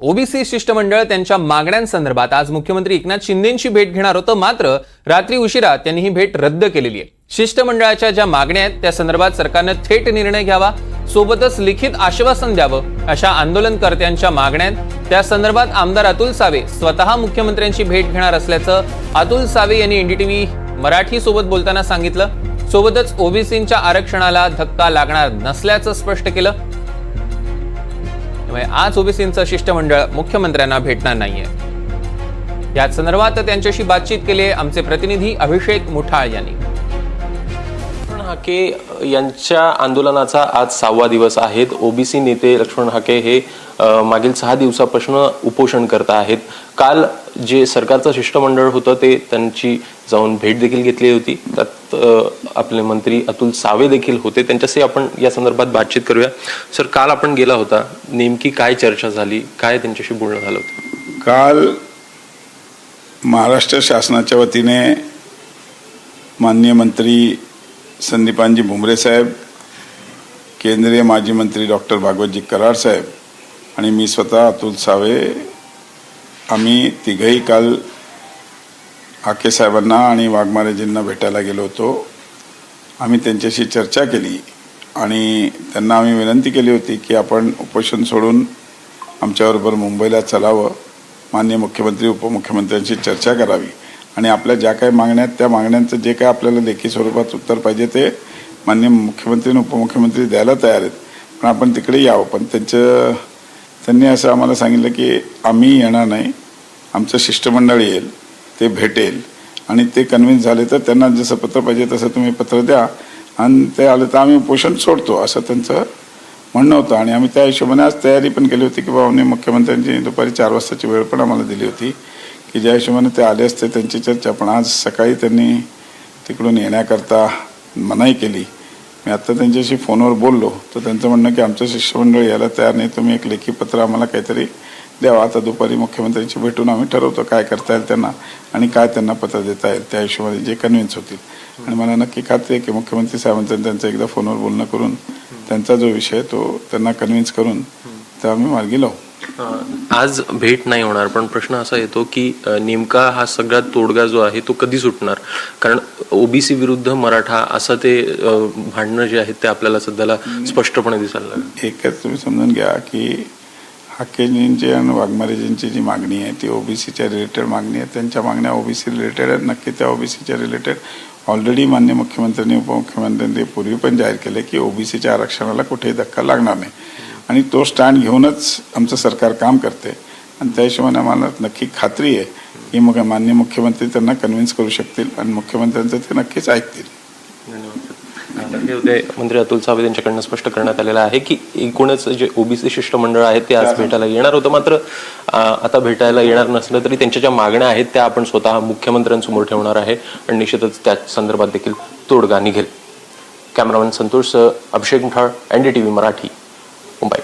OBC शिष्टमंडळ त्यांच्या मागण्यांसंदर्भात आज मुख्यमंत्री एकनाथ शिंदेची भेट घेणार होतं. मात्र रात्री उशिरा त्यांनी ही भेट रद्द केलेली आहे. शिष्टमंडळाच्या ज्या मागण्या आहेत त्या संदर्भात सरकारनं थेट निर्णय घ्यावा सोबतच लिखित आश्वासन द्यावं अशा आंदोलनकर्त्यांच्या मागण्या आहेत. त्या संदर्भात आमदार अतुल सावे स्वतः मुख्यमंत्र्यांची भेट घेणार असल्याचं अतुल सावे यांनी एनडीटीव्ही मराठी सोबत बोलताना सांगितलं. सोबतच ओबीसींच्या आरक्षणाला धक्का लागणार नसल्याचं स्पष्ट केलं. त्यामुळे आज ओबीसींचं शिष्टमंडळ मुख्यमंत्र्यांना भेटणार नाहीये. या संदर्भात त्यांच्याशी बातचीत केली आमचे प्रतिनिधी अभिषेक मुठाळ यांनी. लक्ष्मण हाके यांच्या आंदोलनाचा आज सहावा दिवस आहेत. ओबीसी नेते लक्ष्मण हाके हे मागील सहा दिवसापासून उपोषण करत आहेत. काल जे सरकारचं शिष्टमंडळ होतं ते त्यांची जाऊन भेट देखील घेतली होती. त्यात आपले मंत्री अतुल सावे देखील होते. त्यांच्याशी आपण या संदर्भात बातचीत करूया. सर काल आपण गेला होता. नेमकी काय चर्चा झाली? काय त्यांच्याशी बोलणं झालं होतं? काल महाराष्ट्र शासनाच्या वतीने माननीय मंत्री संदीपानजी भुमरे साहेब केंद्रीय माजी मंत्री डॉक्टर भागवतजी कराड साहेब आणि मी स्वतः अतुल सावे. आम्ही तिघही काल आके साहेबांना आणि वाघमारेजींना भेटायला गेलो होतो. आम्ही त्यांच्याशी चर्चा केली आणि त्यांना आम्ही विनंती केली होती की आपण उपोषण सोडून आमच्याबरोबर मुंबईला चलावं. मान्य मुख्यमंत्री उपमुख्यमंत्र्यांशी चर्चा करावी. आणि आपल्या ज्या काही मागण्या आहेत त्या मागण्यांचं जे काय आपल्याला लेखी स्वरूपात उत्तर पाहिजे ते मान्य मुख्यमंत्री आणि उपमुख्यमंत्री द्यायला तयार आहेत. पण आपण तिकडे यावं. पण त्यांचं त्यांनी असं आम्हाला सांगितलं की आम्ही येणार नाही. आमचं शिष्टमंडळ येईल. ते भेटेल. आणि ते कन्व्हिन्स झाले तर त्यांना जसं पत्र पाहिजे तसं तुम्ही पत्र द्या. आणि ते आलं तर आम्ही उपोषण सोडतो असं त्यांचं म्हणणं होतं. आणि आम्ही त्या हिशोबाने आज तयारी पण केली होती की बाबा मुख्यमंत्र्यांची दुपारी चार वाजताची वेळ पण आम्हाला दिली होती. की ज्या हिशोबाने ते आले असते त्यांची चर्चा. पण आज सकाळी त्यांनी तिकडून येण्याकरता मनाई केली. मी आत्ता त्यांच्याशी फोनवर बोललो. तर त्यांचं म्हणणं की आमचं शिष्यमंडळ यायला तयार नाही. तुम्ही एक लेखी पत्र आम्हाला काहीतरी द्यावा आता दुपारी मुख्यमंत्र्यांशी भेटून आम्ही ठरवतो काय करता येईल त्यांना आणि काय त्यांना पत्र देता येईल. त्या हिशोबाने जे कन्व्हिन्स होतील. आणि मला नक्की खात्री आहे की मुख्यमंत्री साहेबांचं त्यांचं एकदा फोनवर बोलणं करून त्यांचा जो विषय तो त्यांना कन्व्हिन्स करून तर आम्ही मार्गी लावू. आज भेट नाही होणार पण प्रश्न असा येतो की नेमका हा सगळा तोडगा जो आहे तो कधी सुटणार? कारण ओबीसी विरुद्ध मराठा असं ते भांडणं जे आहेत ते आपल्याला सध्याला स्पष्टपणे दिसायला लागलं. एकच तुम्ही समजून घ्या की हाकेजींची आणि वाघमारेजींची जी मागणी आहे ती ओबीसीच्या रिलेटेड मागणी आहे. त्यांच्या मागण्या ओबीसी रिलेटेड आहेत. नक्की त्या ओबीसीच्या रिलेटेड ऑलरेडी मान्य मुख्यमंत्र्यांनी उपमुख्यमंत्र्यांनी पूर्वी पण जाहीर केले की ओबीसीच्या आरक्षणाला कुठेही धक्का लागणार नाही. आणि तो स्टँड घेऊनच आमचं सरकार काम करते. आणि त्या हिशोबाने आम्हाला नक्की खात्री आहे की मग मान्य मुख्यमंत्री त्यांना कन्व्हिन्स करू शकतील आणि मुख्यमंत्र्यांचं ते नक्कीच ऐकतील. हे मंत्री अतुल सावे यांच्याकडनं स्पष्ट करण्यात आलेलं आहे की एकूणच जे ओबीसी शिष्टमंडळ आहेत ते आज भेटायला येणार होतं. मात्र आता भेटायला येणार नसलं तरी त्यांच्या ज्या मागण्या आहेत त्या आपण स्वतः मुख्यमंत्र्यांसमोर ठेवणार आहे आणि निश्चितच त्या संदर्भात देखील तोडगा निघेल. Cameraman Santosh Abhishek Muthal NDTV Marathi Mumbai.